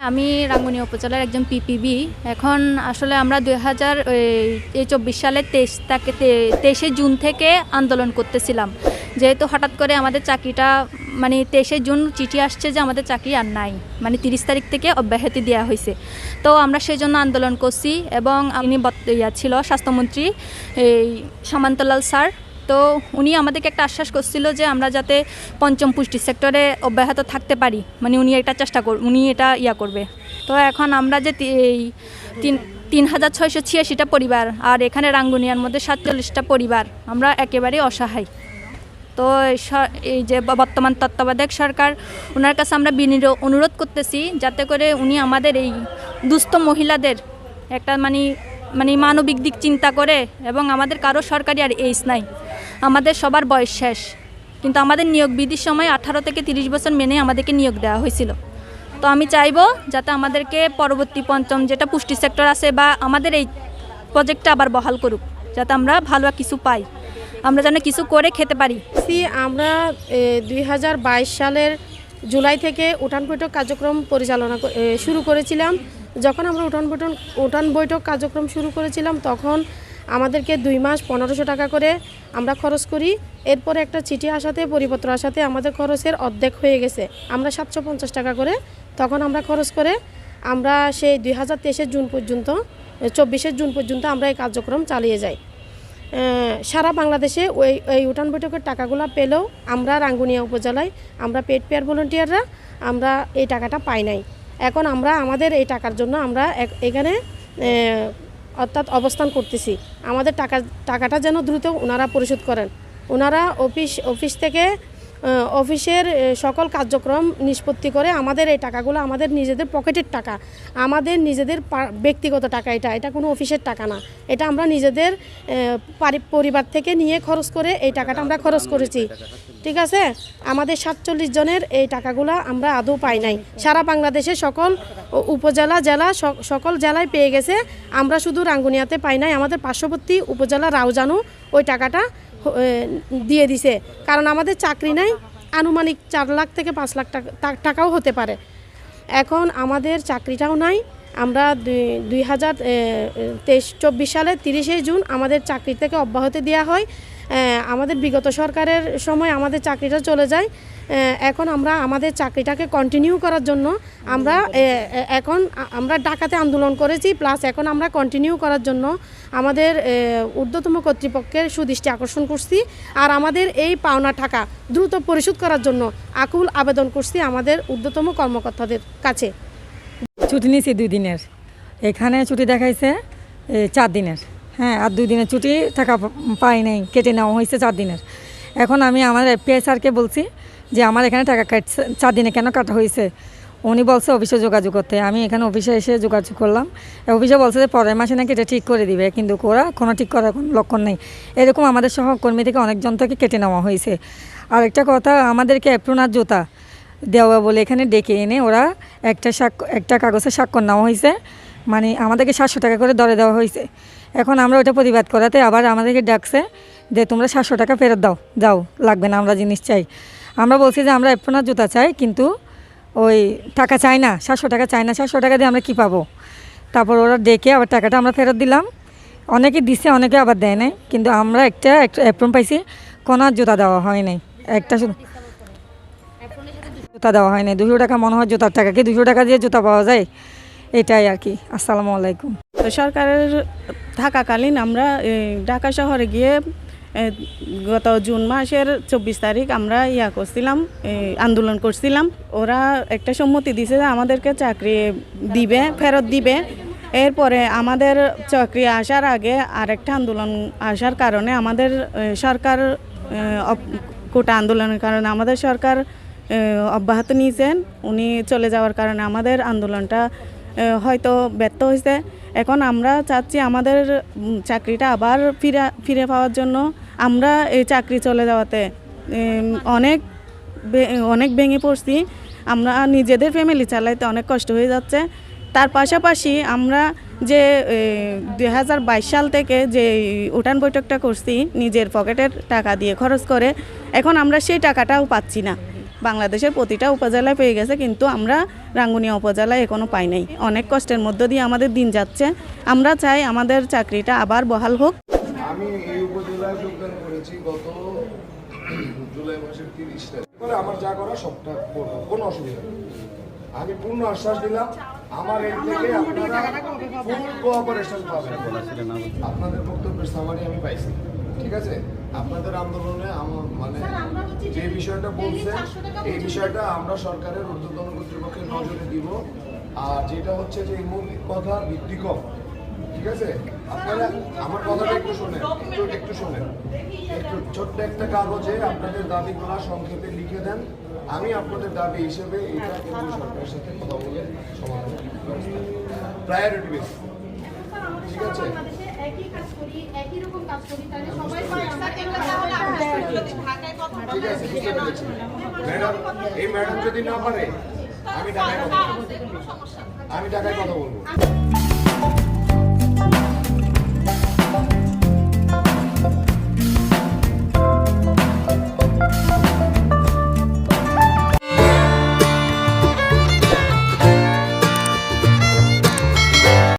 আমি রাঙ্গুনিয়া উপজেলার একজন পিপিবি এখন আসলে আমরা দুই হাজার এই চব্বিশ সালের তেইশ তাকে তেইশে জুন থেকে আন্দোলন করতেছিলাম। যেহেতু হঠাৎ করে আমাদের চাকরিটা মানে তেইশে জুন চিঠি আসছে যে আমাদের চাকরি আর নাই মানে তিরিশ তারিখ থেকে অব্যাহতি দেওয়া হয়েছে। তো আমরা সেই জন্য আন্দোলন করছি এবং আমি ইয়া ছিল স্বাস্থ্যমন্ত্রী, এই সমান্তলাল স্যার। তো উনি আমাদেরকে একটা আশ্বাস করছিল যে আমরা যাতে পঞ্চম পুষ্টি সেক্টরে অব্যাহত থাকতে পারি। মানে উনি এটা চেষ্টা কর, উনি এটা ইয়া করবে। তো এখন আমরা যে এই তিন তিন হাজার ছয়শো ছিয়াশিটা পরিবার আর এখানে রাঙ্গুনিয়ার মধ্যে সাতচল্লিশটা পরিবার, আমরা একেবারেই অসহায়। তো এই যে বর্তমান তত্ত্বাবধায়ক সরকার ওনার কাছে আমরা বিনীত অনুরোধ করতেছি যাতে করে উনি আমাদের এই দুস্থ মহিলাদের একটা মানে মানে মানবিক দিক চিন্তা করে এবং আমাদের কারও সরকারি আর এইস নাই। আমাদের সবার বয়স শেষ। কিন্তু আমাদের নিয়োগ বিধির সময় আঠারো থেকে তিরিশ বছর মেনে আমাদেরকে নিয়োগ দেওয়া হয়েছিল। তো আমি চাইব যাতে আমাদেরকে পরবর্তী পঞ্চম যেটা পুষ্টি সেক্টর আছে বা আমাদের এই প্রজেক্টটা আবার বহাল করুক, যাতে আমরা ভালো কিছু পাই। আমরা যেন কিছু করে খেতে পারি। সি, আমরা দুই হাজার বাইশ সালের জুলাই থেকে উঠান বৈঠক কার্যক্রম পরিচালনা শুরু করেছিলাম। যখন আমরা উঠান বৈঠক উঠান বৈঠক কার্যক্রম শুরু করেছিলাম, তখন আমাদেরকে দুই মাস পনেরোশো টাকা করে আমরা খরচ করি। এরপরে একটা চিঠি আসাতে, পরিপত্র আসাতে আমাদের খরচের অর্ধেক হয়ে গেছে। আমরা সাতশো পঞ্চাশ টাকা করে তখন আমরা খরচ করে আমরা সেই দুই হাজার তেইশের জুন পর্যন্ত, চব্বিশের জুন পর্যন্ত আমরা এই কার্যক্রম চালিয়ে যাই। সারা বাংলাদেশে ওই, এই উঠান বৈঠকের টাকাগুলো পেলেও আমরা রাঙ্গুনিয়া উপজেলায় আমরা পেড পেয়ার ভলেন্টিয়াররা আমরা এই টাকাটা পাই নাই। এখন আমরা আমাদের এই টাকার জন্য আমরা এখানে অর্থাৎ অবস্থান করতেছি। আমাদের টাকা, টাকাটা যেন দ্রুত ওনারা পরিশোধ করেন। ওনারা অফিস অফিস থেকে অফিসের সকল কার্যক্রম নিষ্পত্তি করে আমাদের এই টাকাগুলো আমাদের নিজেদের পকেটের টাকা, আমাদের নিজেদের ব্যক্তিগত টাকা এটা এটা কোনো অফিসের টাকা না। এটা আমরা নিজেদের পরিবার থেকে নিয়ে খরচ করে এই টাকাটা আমরা খরচ করেছি। ঠিক আছে? আমাদের সাতচল্লিশ জনের এই টাকাগুলো আমরা আদৌ পাই নাই। সারা বাংলাদেশে সকল উপজেলা, জেলা সকল জেলায় পেয়ে গেছে। আমরা শুধু রাঙ্গুনিয়াতে পাই নাই, আমাদের পার্শ্ববর্তী উপজেলা রাউজানও ওই টাকাটা দিয়ে দিছে। কারণ আমাদের চাকরি নাই, আনুমানিক চার লাখ থেকে পাঁচ লাখ টাকাও হতে পারে। এখন আমাদের চাকরিটাও নাই আমরা দুই- হাজার তেইশ, চব্বিশ সালে তিরিশে জুন আমাদের চাকরি থেকে অব্যাহতি দেওয়া হয়। আমাদের বিগত সরকারের সময় আমাদের চাকরিটা চলে যায়। এখন আমরা আমাদের চাকরিটাকে কন্টিনিউ করার জন্য আমরা এখন আমরা ডাকাতে আন্দোলন করেছি প্লাস এখন আমরা কন্টিনিউ করার জন্য আমাদের ঊর্ধ্বতম কর্তৃপক্ষের সুদৃষ্টি আকর্ষণ করছি। আর আমাদের এই পাওনা টাকা দ্রুত পরিশোধ করার জন্য আকুল আবেদন করছি আমাদের ঊর্ধ্বতম কর্মকর্তাদের কাছে। ছুটি নিয়েছি দুই দিনের। এখানে ছুটি দেখাইছে চার দিনের। হ্যাঁ আর দুই দিনের ছুটি টাকা পাই নাই, কেটে নেওয়া হয়েছে চার দিনের। এখন আমি আমার এফপিআই স্যারকে বলছি যে আমার এখানে টাকা কাটছে, চার দিনে কেন কাটা হয়েছে? উনি বলছে অফিসে যোগাযোগ করতে। আমি এখানে অফিসে এসে যোগাযোগ করলাম। অফিসে বলছে যে পরের মাসে নাকি এটা ঠিক করে দিবে, কিন্তু ওরা কোনো ঠিক করার কোনো লক্ষণ নেই। এরকম আমাদের সহকর্মী থেকে অনেকজন থেকে কেটে নেওয়া হয়েছে। আরেকটা কথা, আমাদেরকে অ্যাপ্রোন আর জুতা দেওয়া বলে এখানে ডেকে এনে ওরা একটা স্বাক্ষ একটা কাগজে স্বাক্ষর নেওয়া হয়েছে। মানে আমাদেরকে সাতশো টাকা করে দরে দেওয়া হয়েছে। এখন আমরা ওটা প্রতিবাদ করাতে আবার আমাদেরকে ডাকছে যে, তোমরা সাতশো টাকা ফেরত দাও, যাও, লাগবে না, আমরা জিনিস চাই। আমরা বলছি যে, আমরা এপ্রোনার জুতা চাই, কিন্তু ওই টাকা চাই না, সাতশো টাকা চাই না, সাতশো টাকা দিয়ে আমরা কী পাবো? তারপর ওরা ডেকে আবার টাকাটা আমরা ফেরত দিলাম। অনেকে দিছে, অনেকে আবার দেয় নাই, কিন্তু আমরা একটা অ্যাপ্রন পাইছি, কোনো জুতা দেওয়া হয় নাই। একটা শুধু জুতা দেওয়া হয় নাই। দুশো টাকা মনে হয় জুতার টাকা। কি দুশো টাকা দিয়ে জুতা পাওয়া যায়? এটাই আর কি। আসসালামু আলাইকুম। সরকারের থাকাকালীন আমরা ঢাকা শহরে গিয়ে গত জুন মাসের চব্বিশ তারিখ আমরা ইয়া করছিলাম আন্দোলন করছিলাম। ওরা একটা সম্মতি দিছে যে আমাদেরকে চাকরি দিবে, ফেরত দিবে। এরপরে আমাদের চাকরি আসার আগে আরেকটা আন্দোলন আসার কারণে আমাদের সরকার কোটা আন্দোলনের কারণে আমাদের সরকার অব্যাহত নিয়েছেন। উনি চলে যাওয়ার কারণে আমাদের আন্দোলনটা হয়তো ব্যর্থ হয়েছে। এখন আমরা চাচ্ছি আমাদের চাকরিটা আবার ফিরে ফিরে পাওয়ার জন্য। আমরা এই চাকরি চলে যাওয়াতে অনেক অনেক ভেঙে পড়ছি। আমরা নিজেদের ফ্যামিলি চালাইতে অনেক কষ্ট হয়ে যাচ্ছে। তার পাশাপাশি আমরা যে দুই হাজার বাইশ সাল থেকে যে উঠান বৈঠকটা করছি, নিজের পকেটের টাকা দিয়ে খরচ করে, এখন আমরা সেই টাকাটাও পাচ্ছি না। বাংলাদেশের প্রতিটা উপজেলায় পেয়ে গেছে, কিন্তু আমরা রাঙ্গুনিয়া উপজেলায় এখনও পাই নাই। অনেক কষ্টের মধ্য দিয়ে আমাদের দিন যাচ্ছে। আমরা চাই আমাদের চাকরিটা আবার বহাল হোক। আমি এই উপজেলায় যোগদান করেছি গত জুলাই মাসের তিরিশ। তারিখ আমার যা করা সবটা কোনো অসুবিধা নেই। পূর্ণ আশ্বাস দিলাম। আমার এই থেকে আপনারা ফুল কোঅপারেশন পাবেন। আপনাদের বক্তব্যের সামারি আমি পাইছি। ঠিক আছে? আপনাদের আন্দোলনে আমার মানে যে বিষয়টা বলছে এই বিষয়টা আমরা সরকারের ঊর্ধ্বতন কর্তৃপক্ষের নজরে দিব। আর যেটা হচ্ছে যে এই মৌলিক কথা ভিত্তি কম ঠিক আছে? আপনারা আমার কথাটা একটু শোনেন, একটু একটু শোনেন। একটু ছোট্ট একটা কাগজে আপনাদের দাবিগুলো সংক্ষেপে লিখে দেন। আমি আপনাদের দাবি হিসেবে এটা কেন্দ্রীয় সরকারের সাথে কথা বলে সমাধান প্রায়োরিটি বেস ঠিক আছে? ঠিক আছে ম্যাডাম, এই ম্যাডাম যদি না পারে, আমি ঢাকায় কথা বলব। আমি ঢাকায় কথা বলব।